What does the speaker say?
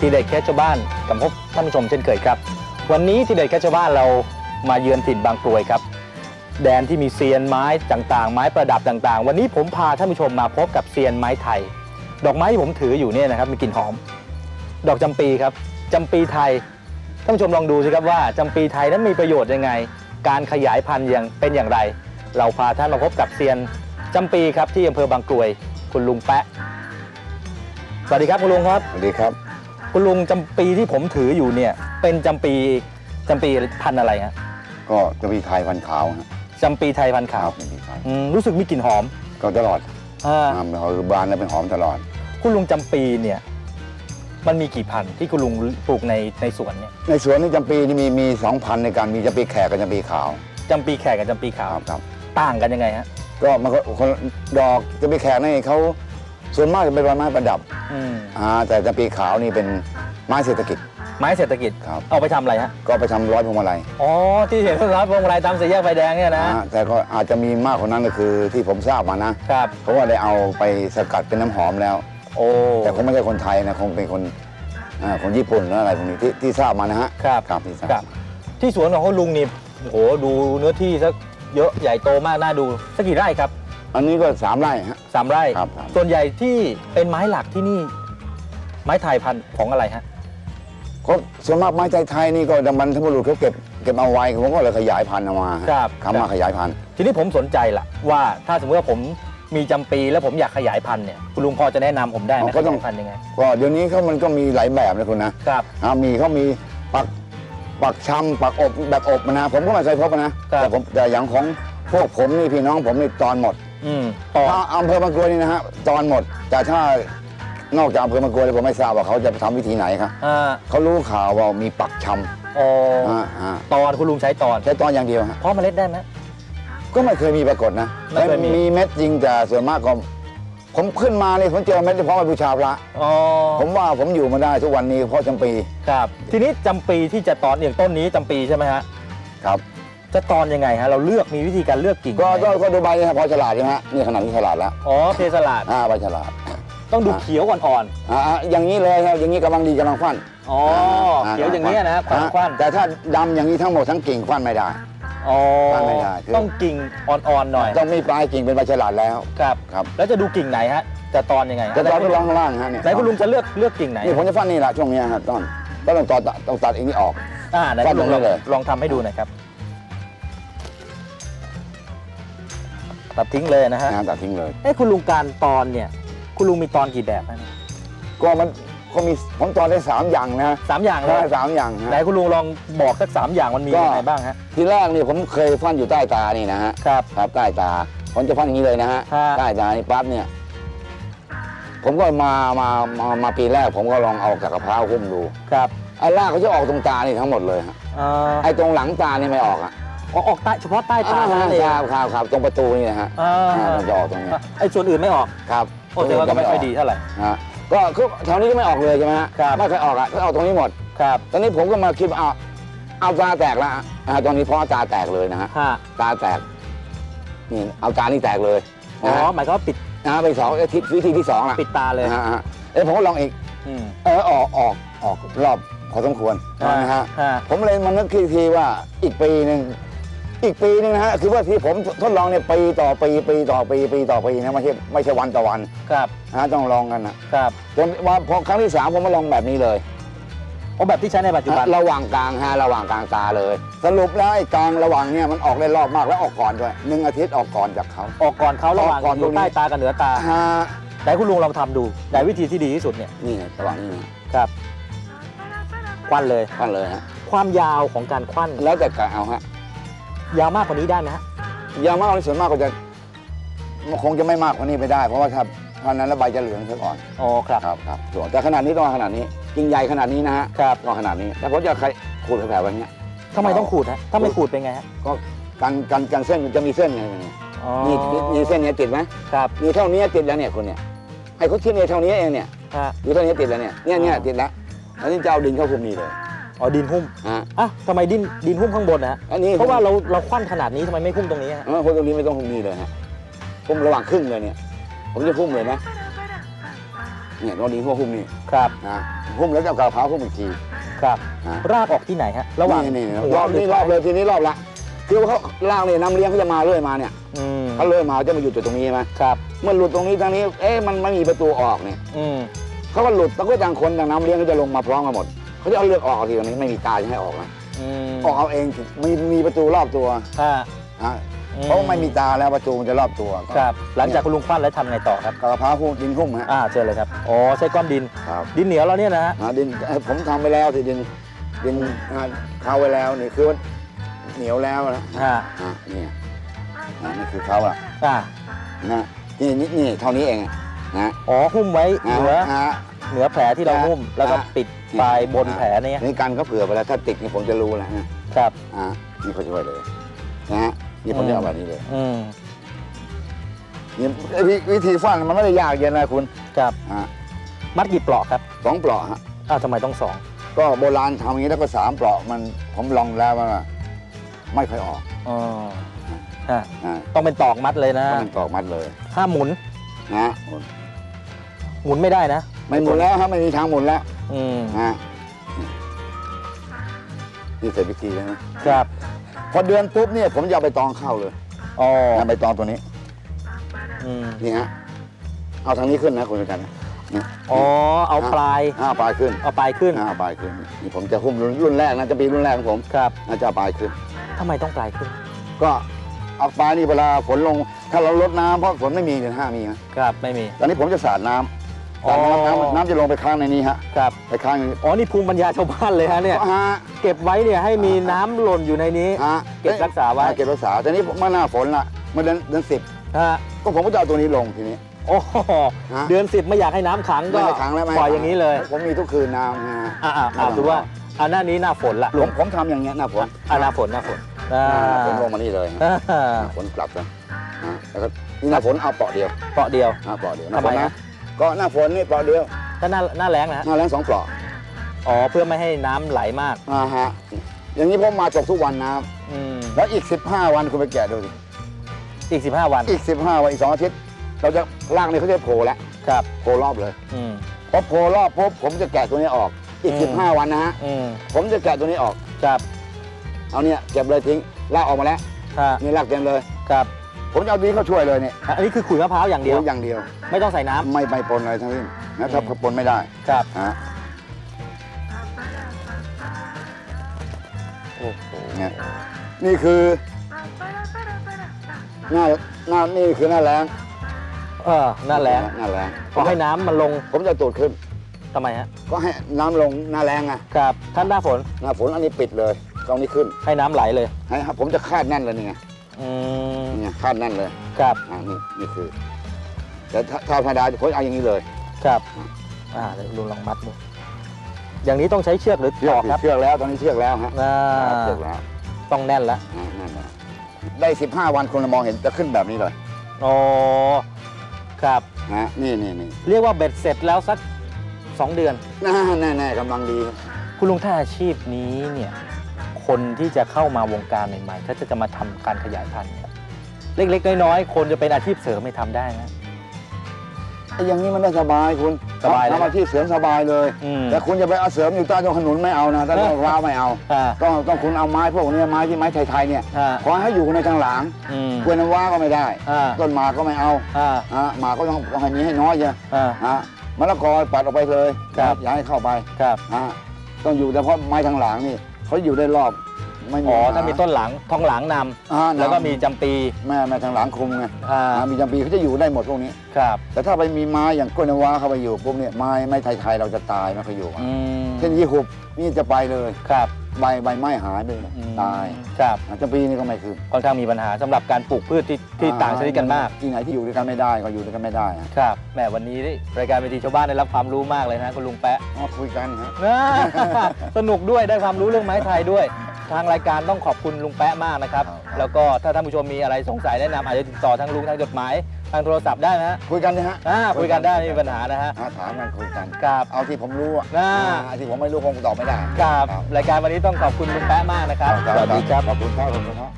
ทีเด็ดแค่ชาวบ้านกับพบท่านผู้ชมเช่นเคยครับ วันนี้ทีเด็ดแค่ชาวบ้านเรามาเยือนถิ่นบางกรวยครับ แดนที่มีเซียนไม้ต่างๆ ไม้ประดับต่างๆ วันนี้ผมพาท่านผู้ชมมาพบกับเซียนไม้ไทย ดอกไม้ที่ผมถืออยู่เนี่ยนะครับมีกลิ่นหอม ดอกจำปีครับจำปีไทยท่านผู้ชมลองดูสิครับว่าจำปีไทยนั้นมีประโยชน์ยังไง การขยายพันธุ์ยังเป็นอย่างไร เราพาท่านมาพบกับเซียนจำปีครับที่อำเภอบางกรวย คุณลุงแปะสวัสดีครับคุณลุงครับ สวัสดีครับ คุณลุงจำปีที่ผมถืออยู่เนี่ย เป็นจำปีจำปีพันธุ์อะไรฮะก็จะมีไทยพันธุ์ขาวฮะจำปีไทยพันธุ์ครัขาวบมีไทยอืมรู้สึกมีกลิ่นหอมก็ตลอดอ่าอ่าเราคือบานแล้วเป็นหอมตลอด คุณลุงจำปีเนี่ย มันมีกี่พันธุ์ที่คุณลุงปลูกในในสวนเนี่ยในสวนนี่จำปีนี่มีมีสองพันในการมีจำปีแขกกับจำปีขาวจำปีแขกกับจำปีขาว ครับครับต่างกันยังไงฮะก็มันก็คนดอกจำปีแขกนี่เขา ส่วนมากจะเป็นไม้ประดับอืมอ่าแต่จำปีขาวนี่เป็นไม้เศรษฐกิจ ไม้เศรษฐกิจ ครับ เอาไปทำอะไรฮะ ก็ไปทำร้อยพวงมาลัยอ๋อ ที่เห็นรับพวงมาลัยตามสี่แยกไฟแดงเนี่ยนะ อ่าแต่ก็อาจจะมีมากกว่านั้นก็คือที่ผมทราบมานะครับ เพราะว่าได้เอาไปสกัดเป็นน้ำหอมแล้ว โอ้ แต่คงไม่ใช่คนไทยนะคงเป็นคนอ่าคนญี่ปุ่นหรืออะไรพวกนี้ที่ที่ทราบมานะฮะครับ ครับที่ทราบครับ ที่สวนของคุณลุงนี่ โอ้โห ดูเนื้อที่สักเยอะใหญ่โตมากน่าดู สักกี่ไร่ครับ อันนี้ก็สามไร่ฮะ สามไร่ ครับครับ ส่วนใหญ่ที่เป็นไม้หลักที่นี่ ไม้ไทยพันธุ์ของอะไรฮะ ก็ส่วนมากไม้ใจไทยนี่ก็ดับรรพบุรุษเขาเก็บเก็บเอาไว้ผมก็เลยขยายพันธุ์ออกมาฮะครับ คำว่าขยายพันธุ์ทีนี้ผมสนใจละว่าถ้าสมมติว่าผมมีจำปีแล้วผมอยากขยายพันธุ์เนี่ยคุณลุงพอจะแนะนำผมได้ไหมขยายพันธุ์ยังไงก็เดี๋ยวนี้เขามันก็มีหลายแบบนะคุณนะครับ อ่ามีเขามีปักปักชำปักอบแบบอบนะ ผมก็ไม่เคยพบนะแต่ผมแต่อย่างของพวกผมนี่พี่น้องผมนี่ตอนหมด อืมต่อถ้าอำเภอบางกรวยนี่นะฮะตอนหมดแต่ถ้านอกจากอำเภอบางกรวยแล้วผมไม่ทราบว่าเขาจะทำวิธีไหนครับอ่าเขารู้ข่าวว่ามีปักชอ๋อำอ่าอ่าตอนคุณลุงใช้ตอน ใช้ตอนอย่างเดียวฮะเพราะเมล็ดได้ไหม ก็ไม่เคยมีปรากฏนะไม่เคยมี มีเม็ดจริงแต่ส่วนมากก็ผมขึ้นมาเนี่ยผมเจอเม็ดเฉพาะวันบูชาพระอ๋อผมว่าผมอยู่มาได้ทุกวันนี้เพราะจำปีครับ ทีนี้จำปีที่จะตอนอย่างต้นนี้จำปีใช่ไหมฮะ ครับ จะตอนยังไงฮะเราเลือกมีวิธีการเลือกกิ่งก็ยังไงก็ก็ดูใบนะครับพอฉลาดใช่ไหมฮะนี่ขนาดนี้ฉลาดแล้วอ๋อเพสลาดอ่าใบฉลาดต้องดูเขียวอ่อนอ่าอ่าอย่างนี้เลยครับอย่างนี้กำลังดีกำลังฟันๆอ๋อเขียวอย่างนี้ยนะครับอ่าควันแต่ถ้าดำอย่างนี้ทั้งหมดทั้งกิ่งฟันไม่ได้ อ๋อควันไม่ได้คือ ต้องกิ่งอ่อนๆหน่อยต้องมีปลายกิ่งเป็นใบฉลาดแล้ว ครับ ครับ แล้วจะดูกิ่งไหนฮะจะตอนยังไงฮจะตอนที่รองข้างล่างฮะเนี่ยไหนคุณลุงจะเลือกเลือกกิ่งไหนนี่ผมจะฟันนี่แหละช่วงเนี้ยครับต้นก็ต้องตัดต้องตัดอีกนี้ออก อ่าไหนฟัคุนณลุงลองตรงนี้เลยลองทำให้ดูหน่อยครับ ตัดทิ้งเลยนะฮะนะตัดทิ้งเลย เอ้คุณลุงการตอนเนี่ยคุณลุงมีตอนกี่แบบฮะเนี่ยก็มันก็มีผมตอนได้สามอย่างนะสามอย่างเลได้ยสามอย่างไหนฮะ คุณลุงลองบอกสักสามอย่างมันมีก็ยังไงบ้างฮะทีแรกนี่ผมเคยฟันอยู่ใต้ตานี่นะฮะครับ ครับใต้ตาผมจะฟันอย่างนี้เลยนะฮะฮะ ใต้ตานี่ปั๊บเนี่ย ผมก็มามามามาปีแรก ผมก็ลองเอาจากกระเพราหุ้มดูครับไอ้รากเขาจะออกตรงตานี่ทั้งหมดเลยฮะเอ่อไอ้ตรงหลังตานี่ไม่ออกอะ ออกออกใต้เฉพาะใต้ตาเท่านั้นเองครับครับครับตรงประตูนี่นะฮะอ่าอ่ามันจะออกตรงนี้ไอ้ส่วนอื่นไม่ออกครับโอ้แต่ว่าก็ไม่ค่อยดีเท่าไหร่ฮะก็คือแถวนี้ก็ไม่ออกเลยใช่ไหมฮะครับไม่เคยออกอะก็ออกตรงนี้หมดครับตอนนี้ผมก็มาคิดว่าเอาเอาตาแตกแล้วอะอ่าตอนนี้เพราะตาแตกเลยนะฮะฮะตาแตกนี่เอาตานี่แตกเลยอ๋นะอฮะหมายความว่าปิดนะฮะไปสองเอ้ยทิศวิธีที่สองละปิดตาเลยนะฮะฮะเอ้ยผมก็ลองอีกอืมเออออกออกออกรอบพอสมควรนะฮะฮะผมเลยมานึกทีทีว่าอีกปีหนึ่ง อีกปีหนึงนะฮะคือว่าที่ผมทดลองเนี่ยปีต่อปีปีต่อปีปีต่อปีนะไม่ใช่ไม่ใช่วันต่อวันครับนะฮะต้องลองกันนะครับจนว่าพอครั้งที่สามผมมาลองแบบนี้เลยโอ้แบบที่ใช้ในปัจจุบันระหว่างกลางฮะระหว่างกลางตาเลย สรุปแล้วไอ้กลางระหว่างเนี่ยมันออกได้รอบมากแล้วออกก่อนด้วยหนึ่งอาทิตย์ออกก่อนจากเขาออกก่อนเขาระหว่างออกก่อนอตรยู่งนี้ใต้ตากับเหนือตาฮะไหนคุณลุงลองทำดูไหนวิธีที่ดีที่สุดเนี่ยนี่ไงระหว่างนี้นะครับควันเลยขั้นเลยฮะความยาวของการควันแล้วแต่กะเอาฮะ ยาวมากกว่านี้ได้ไหมฮะยาวมากในส่วนมากก็จะมันคงจะไม่มากกว่านี้ไปได้ เพราะว่าถ้าเพราะนั้นแล้วใบจะเหลืองซะก่อนอ๋อครับ ครับครับส่วนแต่ขนาดนี้ต้องเอาขนาดนี้กิ่งใหญ่ขนาดนี้นะฮะครับ ต้องขนาดนี้แต่ผมจะใครขูดแผ่ๆแบบเนี้ยทำไมต้องขูดฮะถ้าไม่ขูดเป็นไงฮะก็กันกันกันเส้นมันจะมีเส้นไงอ๋อนี่นี่นี่เส้นเนี้ยติดไหมครับมีเท่านี้ติดแล้วเนี่ยคุณเนี่ยไอ้เขาคิดเนี่ยเท่านี้เองเนี่ยฮะ อยู่เท่านี้ติดแล้วเนี่ยเนี่ยเนี่ยติดแล้วแล้วนี่จะเอาดินเข้าคุมนี่เลย อ๋อดินหุ้มฮะอะทำไมดินดินหุ้มข้างบนนะฮะอันนี้เพราะว่าเราเราควันขนาดนี้ทำไมไม่หุ้มตรงนี้ฮะเออคนตรงนี้ไม่ต้องคุมนี่เลยฮะคุมระหว่างครึ่งเลยเนี่ย ผมจะคุมเลยนะเนี่ยนอนดินหัวหุ้มนี่ครับนะหุ้มแล้วจะเอากระเพราหุ้มอีกทีครับนะรากออกที่ไหนฮะระหว่างนี่นี่หัวรอบนี้รอบเลยทีนี้รอบละคือเขาล่างเนี่ยน้ำเลี้ยงเขาจะมาเรื่อยมาเนี่ยอืมเขาเรื่อยมาจะมาหยุดจุดตรงนี้ใช่ไหมครับเมื่อหลุดตรงนี้ทางนี้ เอ๊ะมันไม่มีประตูออกเนี่ยอืมเขาก็หลุดแล้วก็ต่างคนต่างน้ำเลี้ยงก็จะลงมาพร้อมกันหมด เขาจะเอาเลือกออกทีตรงนี้ไม่มีตาจะให้ออกนะอืมออกเอาเองมีมีประตูรอบตัวอ่าอะเพราะว่าไม่มีตาแล้วประตูมันจะรอบตัวครับ หลังจากคุณลุงปั้นแล้วทำไงต่อครับ กระเพราหุ้มดินหุ้มฮะอ่าเจอเลยครับอ๋อใช้ก้อนดิน ครับดินเหนียวแล้วเนี่ยนะฮะอะดินเอ้ยผมทำไปแล้วสิดินดินอะเข้าไว้แล้วนี่คือว่าเหนียวแล้วนะอ่าอะนี่อะนี่คือเขาอะอ่านะนี่นี่นี่เท่านี้เองนะอ๋อหุ้มไว้เหนือฮะเหนือแผลที่เราหุ้มแล้วก็อ่า ปิด ปลายบนแผลเนี่ยนี่กันก็เผื่อไปแล้วถ้าติดนี่ผมจะรู้แล้วนะครับ อะนี่เขาช่วยเลยนะฮะนี่ผมจะเอาแบบนี้เลยอืมนี่วิวิธีฟันมันไม่ได้ยากเย็นนะคุณครับอะมัดกี่ปลอกครับสองปลอกฮะอ้าวทำไมต้องสองก็โบราณทำอย่างนี้แล้วก็สามปลอกมันผมลองแล้วว่าไม่ค่อยออกอ๋อฮะนะต้องเป็นตอกมัดเลยนะเพราะมันตอกมัดเลยห้ามหมุนนะหมุนไม่ได้นะ ไม่หมุนแล้วครับไม่มีทางหมุนแล้ว อืมนะนี่เสร็จพิธีแล้วนะครับ พอเดือนปุ๊บเนี่ยผมจะเอาใบตองเข้าเลยอ๋อนะใบตองตัวนี้ อืมนี่ฮะ เอาทางนี้ขึ้นนะคุณกันนี่อ๋อเอาปลายอ่าปลายขึ้นเอาปลายขึ้นอ่าปลายขึ้นนี่ผมจะหุ้มรุ่นรุ่นแรกนะจะปีรุ่นแรกของผมครับน่าจะเอาปลายขึ้น ทำไมต้องปลายขึ้น ก็เอาปลายนี่เวลาฝนลง ถ้าเราลดน้ำเพราะฝนไม่มีเดือนห้ามีนะครับไม่มี ตอนนี้ผมจะสาดน้ำ สาดอ๋อน้ำน้ำน้ำจะลงไปค้างในนี้ฮะครับไปค้างในนี้อ๋อนี่ภูมิปัญญาชาวบ้านเลยฮะเนี่ย ฮะเก็บไว้เนี่ยให้มีน้ำหล่นอยู่ในนี้ ฮะเก็บรักษาไว้ เก็บรักษาแต่นี้เมื่อหน้าฝนละเมื่อเดือนเดือนสิบฮะก็ผมก็จะเอาตัวนี้ลงทีนี้ โอ้โหฮะ เดือนสิบไม่อยากให้น้ำขังก็ไม่ให้ค้างแล้วไม่ปล่อยให้อย่างนี้เลยผมมีทุกคืนน้ำนะฮะ อ่าอ่าอ่าถือว่าอ่าหน้านี้หน้าฝนละผมผมทำอย่างเงี้ยหน้าฝนอ่าหน้าฝนหน้าฝนอ่าผมลงมานี่เลยอ่าหน้าฝนกลับกันอะแล้วก็นี่หน้าฝนเอาเปาะเดียวเปาะเดียวอ่าเปาะเดียวหน้าทำฝไมนฮะนะ ก็หน้าฝนนี่เปาะเดียว ถ้าหน้าหน้าแรงนะฮะหน้าแรงสองเปาะอ๋อเพื่อไม่ให้น้ำไหลมาก อ่าฮะ อย่างนี้ผมมาตกทุกวันน้อืมำแล้วอีก 15 วันคุณไปแกะดูสิอีก 15 วันอีก 15 วันอีกสองอาทิตย์ เราจะล่างนี่เขาจะโผล่แล้วครับโผล่รอบเลยอืม พอโผล่รอบปุ๊บผมจะแกะตัวนี้ออก อีก อืม 15 วันนะฮะ อืมผมจะแกะตัวนี้ออก ครับเอาเนี่ยเก็บเลยทิ้งลากออกมาแล้วฮะนี่ลากเต็มเลย ครับ ผมจะเอาดีเข้าช่วยเลยเนี่ยอันนี้คือขุยมะพร้าวอย่างเดียว อย่างเดียว ไม่ต้องใส่น้ำ ไม่ไปปนอะไรทั้งสิ้นนะถ้าอืมปนไม่ได้ครับ ฮะโอ้โหเนี่ยนี่คือหน้าหน้านี่คือหน้าแรงเออหน้าแรงหน้าแรงพอให้น้ำมันลง ผมจะตูดขึ้นทำไมฮะ ก็ให้น้ำลงหน้าแรงไงครับท่านหน้าฝน หน้าฝนอันนี้ปิดเลยตรงนี้ขึ้น ให้น้ำไหลเลย ให้ผมจะคาดแน่นเลยนี่ไง อืมนี่ไงคาดแน่นเลยครับอ่านี่นี่คือ แต่ถ้าถ้าธรรมดาผมเอาอย่างนี้เลยครับอ่าเดี๋ยวลุงลองมัดดูอย่างนี้ต้องใช้เชือกหรือเชืตออกกครับเชือกแล้วตอนนี้เชือกแล้วฮะอ่าเชือกแล้วต้องแน่นแล้วอ่านั่นแหละได้ 15 วันคนจะมองเห็นจะขึ้นแบบนี้เลยโอ้ครับนะนี่นี่นี่เรียกว่าเบ็ดเสร็จแล้วสักสองเดือน น่าแน่แน่ๆกำลังดี คุณลุงถ้าอาชีพนี้เนี่ย คนที่จะเข้ามาวงการใหม่ๆถ้าจะจะมาทำการขยายพันธุ์เนี่ยเล็กๆน้อยๆคนจะเป็นอาชีพเสริมไม่ทำได้นะไอ้อย่างนี้มันได้สบายคุณสบายเลยทำอาชีพเสริมสบายเลยอืมแต่คุณจะไปเอาเสริมอยู่ใต้ต้นขนุนไม่เอานะใต้ต้นมะพร้าวไม่เอาอ่าต้องต้องคุณเอาไม้พวกเนี้ยไม้ที่ไม้ไทยๆเนี่ยอ่าขอให้อยู่ในทางหลังอืมกล้วยน้ำว้าก็ไม่ได้อ่าต้นหมากก็ไม่เอาอ่าอะหมากก็ต้องต้องให้มีให้น้อยเยอะอ่าฮะมะละกอปัดออกไปเลยครับอย่าให้เข้าไปครับฮะต้องอยู่แต่เพราะไม้ทางหลังนี่ เขาอยู่ได้รอบไม่มีอ๋อปัญหถ้ามีต้นหลังท้องหลังนำอ่าแล้วก็มีน้ำจำปีแม่แม่ทางหลังคุมไงอ่าอ่ามีจำปีเขาจะอยู่ได้หมดพวกนี้ ครับแต่ถ้าไปมีไม้อย่างกล้วยน้ำว้าเข้าไปอยู่ปุ๊บเนี่ยไม้ไม้ไทยๆเราจะตายไม่ค่อยอยู่อะอืมเช่นยี่หุบนี่จะไปเลย ครับ ใบใบไม้หายไปเลยอืมตายครับอะจำปีนี่ก็ไม่คืนค่อนข้างมีปัญหาสำหรับการปลูกพืชที่ที่ต่างชนิดกันมาก ที่ไหนที่อยู่ด้วยกันไม่ได้ก็อยู่ด้วยกันไม่ได้อะครับแหมวันนี้รายการเวทีชาวบ้านได้รับความรู้มากเลยนะคุณลุงแปะมาคุยกันฮะ นะสนุกด้วยได้ความรู้เรื่องไม้ไทยด้วย ทางรายการต้องขอบคุณลุงแปะมากนะครับแล้วก็ถ้าท่านผู้ชมมีอะไรสงสัยแนะนำอาจจะติดต่อทางลุงทางจดหมาย ทางโทรศัพท์ได้นะฮะคุยกันนะฮะอ่าคุยกันได้ไม่มีปัญหานะฮะหาถามกันคุยกันครับเอาที่ผมรู้อะน่า อ่าที่ผมไม่รู้คงตอบไม่ได้ครับรายการวันนี้ต้องขอบคุณลุงแปะมากนะครับ สวัสดีครับ ขอบคุณครับขอบคุณครับ